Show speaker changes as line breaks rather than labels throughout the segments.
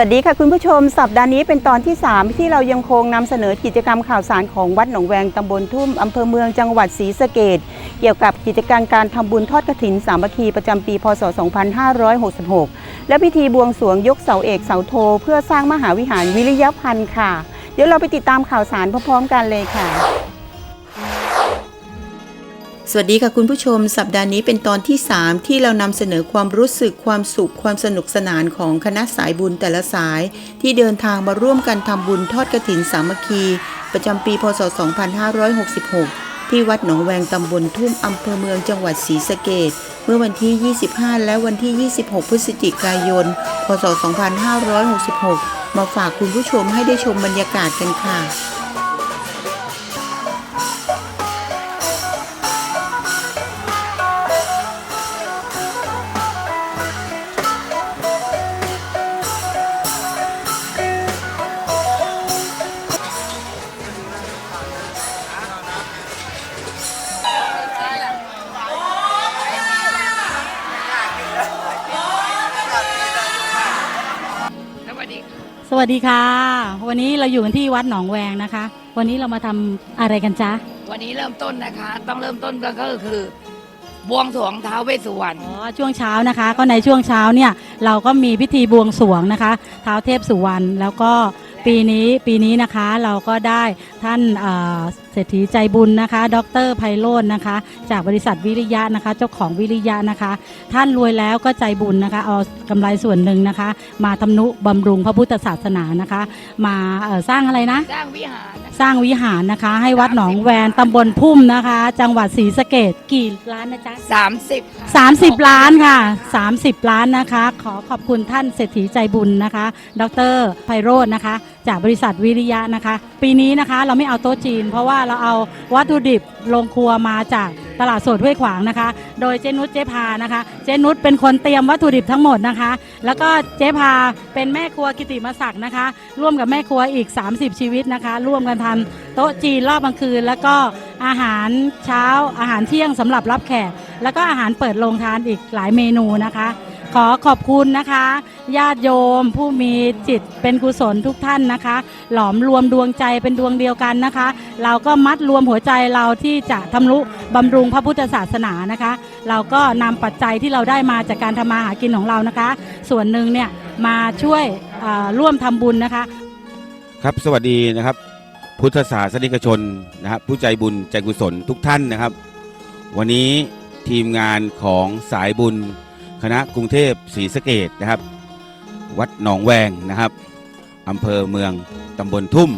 วัสดีค่ะ
คุณผู้ชม สัปดาห์นี้เป็นตอนที่ 3 ที่เรายังคงนำเสนอกิจกรรมข่าวสารของวัดหนองแวงตำบลทุ่มอำเภอเมืองจังหวัดศรีสะเกดเกี่ยวกับกิจการการทำบุญทอดกฐินสามัคคีประจำปี พศ 2566 และพิธีบวงสรวงยกเสาเอกเสาโท เพื่อสร้างมหาวิหารวิริยพันธ์ค่ะ เดี๋ยวเราไปติดตามข่าวสารพร้อมๆกันเลยค่ะ สวัสดีค่ะคุณผู้ชม สัปดาห์นี้เป็นตอนที่ 3 ที่เรานำเสนอความรู้สึกความสุขความสนุกสนานของคณะสายบุญแต่ละสาย ที่เดินทางมาร่วมกันทำบุญทอดกระถินสามัคคี ประจำปีพศ 2566 ที่วัดหนองแวงตำบลทุ่มอำเภอเมืองจังหวัดศรีสะเกดเมื่อวันที่ 25 และวันที่ 26 พฤศจิกายน พศ 2566 มาฝากคุณผู้ชมให้ได้ชมบรรยากาศกันค่ะ
สวัสดีค่ะ วันนี้เราอยู่กันที่วัดหนองแวงนะคะ วันนี้เรามาทำอะไรกันจ๊ะ
วันนี้เริ่มต้นนะคะ ต้องเริ่มต้นก็คือบวงสรวงท้าวเวสสุวรรณ
อ๋อช่วงเช้านะคะ ก็ในช่วงเช้าเนี่ยเราก็มีพิธีบวงสรวงนะคะท้าวเทพสุวรรณแล้วก็ปีนี้ปีนี้นะคะเราก็ได้ท่านเอ่อ เศรษฐีใจบุญนะคะ ดรไพโรจน์นะคะ จากบริษัทวิริยะนะคะ เจ้าของวิริยะนะคะ ท่านรวยแล้วก็ใจบุญนะคะ เอากำไรส่วนหนึ่งนะคะ มาทำนุบำรุงพระพุทธศาสนานะคะ มาเอ่อสร้างอะไรนะ
สร้างวิหารนะคะ
สร้างวิหารนะคะ ให้วัดหนองแวงตำบลพุ่มนะคะ จังหวัดศรีสะเกดกี่ล้านนะจ๊ะ
สามสิบ
30ล้านค่ะ30ล้านนะคะ ขอขอบคุณท่านเศรษฐีใจบุญนะคะ ดรไพโรจน์นะคะ จากบริษัทวิริยะนะคะ ปีนี้นะคะเราไม่เอาโต๊ะจีน เพราะว่าเราเอาวัตถุดิบลงครัวมาจากตลาดสดห้วยขวางนะคะ โดยเจนุชเจพานะคะ เจนุชเป็นคนเตรียมวัตถุดิบทั้งหมดนะคะ แล้วก็เจพาเป็นแม่ครัวกิติมศักดิ์นะคะ ร่วมกับแม่ครัวอีก 30 ชีวิตนะคะ ร่วมกันทำโต๊ะจีนรอบกลางคืน แล้วก็อาหารเช้าอาหารเที่ยงสำหรับรับแขก แล้วก็อาหารเปิดโรงทานอีกหลายเมนูนะคะ ขอขอบคุณนะคะ ญาติโยมผู้มีจิตเป็นกุศลทุกท่านนะคะ หลอมรวมดวงใจเป็นดวงเดียวกันนะคะ เราก็มัดรวมหัวใจเราที่จะทำนุบำรุงพระพุทธศาสนานะคะ เราก็นำปัจจัยที่เราได้มาจากการทำมาหากินของเรานะคะ ส่วนหนึ่งเนี่ยมาช่วยร่วมทำบุญนะคะ
ครับสวัสดีนะครับ พุทธศาสนิกชนนะครับผู้ใจบุญใจกุศลทุกท่านนะครับ วันนี้ทีมงานของสายบุญ คณะกรุงเทพศรีสะเกดนะครับ วัดหนองแวงนะครับอำเภอเมืองตำบลทุ่ม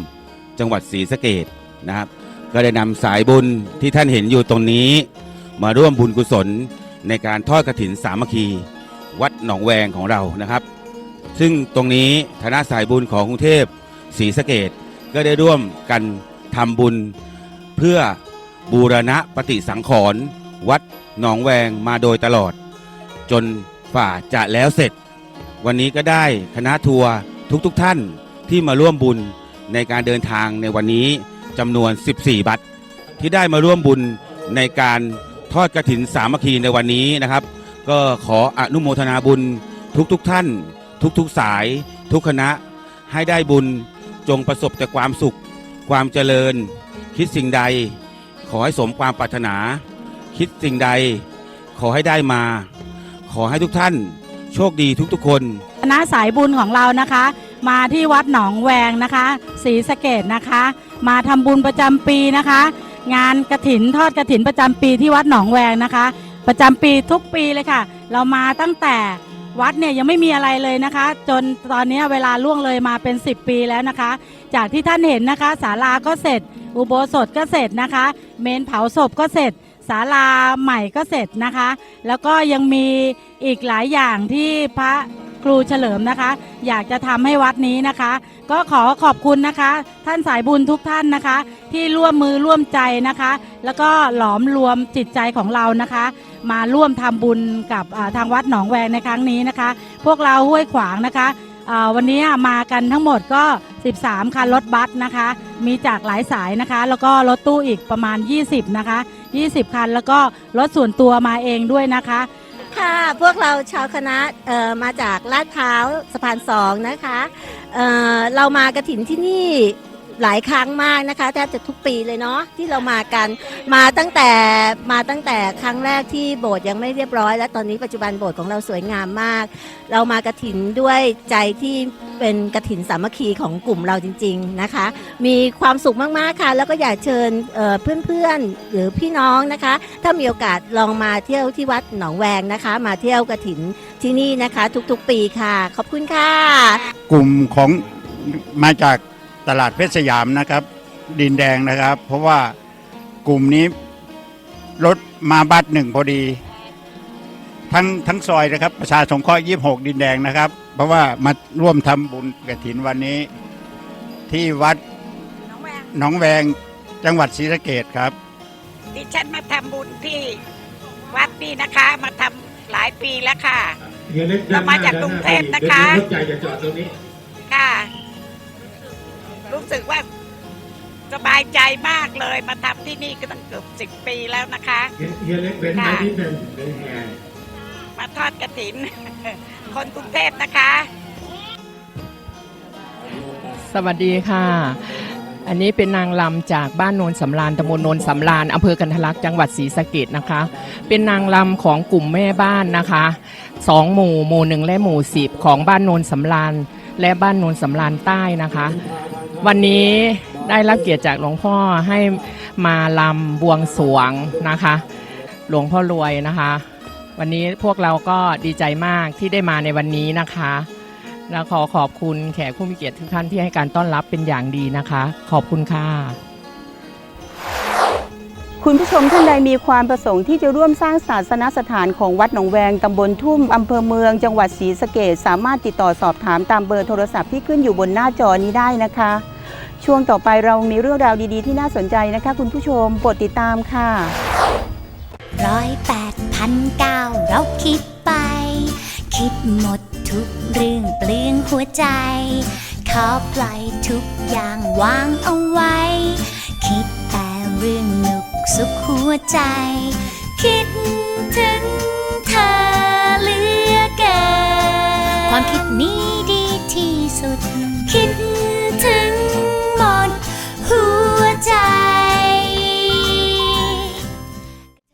จังหวัดศรีสะเกดนะครับ ก็ได้นำสายบุญที่ท่านเห็นอยู่ตรงนี้ มาร่วมบุญกุศลในการทอดกฐินสามัคคี วัดหนองแวงของเรานะครับ ซึ่งตรงนี้คณะสายบุญของกรุงเทพศรีสะเกดก็ได้ร่วมกันทำบุญเพื่อบูรณะปฏิสังขรณ์วัดหนองแวงมาโดยตลอด จนฝ่าจะแล้วเสร็จ วันนี้ก็ได้คณะทัวร์ทุกๆทท่านที่มาร่วมบุญในการเดินทางในวันนี้จำนวน 14 บัตร ที่ได้มาร่วมบุญในการทอดกระถินสามัคคีในวันนี้นะครับ ก็ขออนุโมทนาบุญทุกๆทท่าน ทุกๆสาย ทุกคณะให้ได้บุญจงประสบแต่ความสุข ความเจริญ คิดสิ่งใด ขอให้สมความปรารถนา คิดสิ่งใด ขอให้ได้มา ขอให้ทุกท่านโชคดีทุกๆ คน
คณะสายบุญของเรานะคะ มาที่วัดหนองแวงนะคะศรีสะเกดนะคะ มาทำบุญประจำปีนะคะ งานกระถินทอดกระถินประจำปีที่วัดหนองแวงนะคะ ประจำปีทุกปีเลยค่ะ เรามาตั้งแต่วัดเนี่ยยังไม่มีอะไรเลยนะคะ จนตอนนี้เวลาล่วงเลยมาเป็น 10 ปีแล้วนะคะ จากที่ท่านเห็นนะคะศาลาก็เสร็จ อุโบสถก็เสร็จนะคะ เมนเผาศพก็เสร็จ ศาลาใหม่ก็เสร็จนะคะ แล้วก็ยังมีอีกหลายอย่างที่พระครูเฉลิมนะคะ อยากจะทำให้วัดนี้นะคะ ก็ขอขอบคุณนะคะ ท่านสายบุญทุกท่านนะคะ ที่ร่วมมือร่วมใจนะคะ แล้วก็หลอมรวมจิตใจของเรานะคะ มาร่วมทำบุญกับทางวัดหนองแวงในครั้งนี้นะคะ พวกเราห้วยขวางนะคะ วันนี้มากันทั้งหมดก็ 13 คันรถบัสนะคะ มีจากหลายสายนะคะ แล้วก็รถตู้อีกประมาณ 20 นะคะ 20 คันแล้วก็รถส่วนตัวมาเองด้วยนะคะ
ค่ะพวกเราชาวคณะมาจากลาดพร้าวสะพานสองนะคะเเรามากระถินที่นี่ หลายครั้งมากนะคะแทบจะทุกปีเลยเนาะที่เรามากันมาตั้งแต่มาตั้งแต่ครั้งแรกที่โบสถ์ยังไม่เรียบร้อย และตอนนี้ปัจจุบันโบสถ์ของเราสวยงามมาก เรามากระถินด้วยใจที่เป็นกระถินสามัคคีของกลุ่มเราจริง ๆนะคะ มีความสุขมากๆค่ะ แล้วก็อยากเชิญเเพื่อนๆหรือพี่น้องนะคะ ถ้ามีโอกาสลองมาเที่ยวที่วัดหนองแวงนะคะ มาเที่ยวกระถินที่นี่นะคะ ทุกๆปีค่ะ ขอบคุณค่ะ
กลุ่มของมาจาก ตลาดเพชรสยามนะครับ ดินแดงนะครับ เพราะว่ากลุ่มนี้รถมาบัสหนึ่งพอดี ทั้งทั้งซอยนะครับ ประชาสงเคราะห์26ดินแดงนะครับ เพราะว่ามาร่วมทำบุญกระถินวันนี้ ที่วัดหนองแวงจังหวัดศรีสะเกดครับ
ดิฉันมาทำบุญที่วัดนี่นะคะ มาทำหลายปีแล้วค่ะ เรามาจากกรุงเทพนะคะ
รถใหญ่จะจอดตรงนี้
ค่ะรู้ สึกว่าสบายใจมากเลยมาทำที่นี่ก็ตั้งเกือบสิบปีแล้วนะคะ
เฮียเฮียเล็กเว้นไว้นิดหนึ่งเป็นไง
มาทอดกระถิน คนกรุงเทพนะคะ
สวัสดีค่ะ อันนี้เป็นนางลำจากบ้านโนนสำราญตำบลโนนสำราญอำเภอกันทะลักจังหวัดศรีสะเกดนะคะ เป็นนางลำของกลุ่มแม่บ้านนะคะสองหมู่หมู่หนึ่งและหมู่สิบของบ้านโนนสำราญและบ้านโนนสำราญใต้นะคะ วันนี้ได้รับเกียรติจากหลวงพ่อให้มาลำบวงสวงนะคะ หลวงพ่อรวยนะคะ วันนี้พวกเราก็ดีใจมากที่ได้มาในวันนี้นะคะและขอขอบคุณแขกผู้มีเกียรติทุกท่านที่ให้การต้อนรับเป็นอย่างดีนะคะ ขอบคุณค่ะ
คุณผู้ชมท่านใดมีความประสงค์ที่จะร่วมสร้างศาสนสถานของวัดหนองแวง ตำบลทุ่ม อำเภอเมือง จังหวัดศรีสะเกดสามารถติดต่อสอบถามตามเบอร์โทรศัพท์ที่ขึ้นอยู่บนหน้าจอนี้ได้นะคะ ช่วงต่อไปเรามีเรื่องราวดีๆ ที่น่าสนใจนะคะ คุณผู้ชมโปรดติดตามค่ะ
ร้อยแปดพันเก้าเราคิดไป คิดหมดทุกเรื่องเปลืองหัวใจ ขอปล่อยทุกอย่างวางเอาไว้ คิดแต่เรื่องหนุก สุขหัวใจ คิดถึงเธอเหลือเกินความคิดนี้ดีที่สุด คิดถึงหมดหัวใจ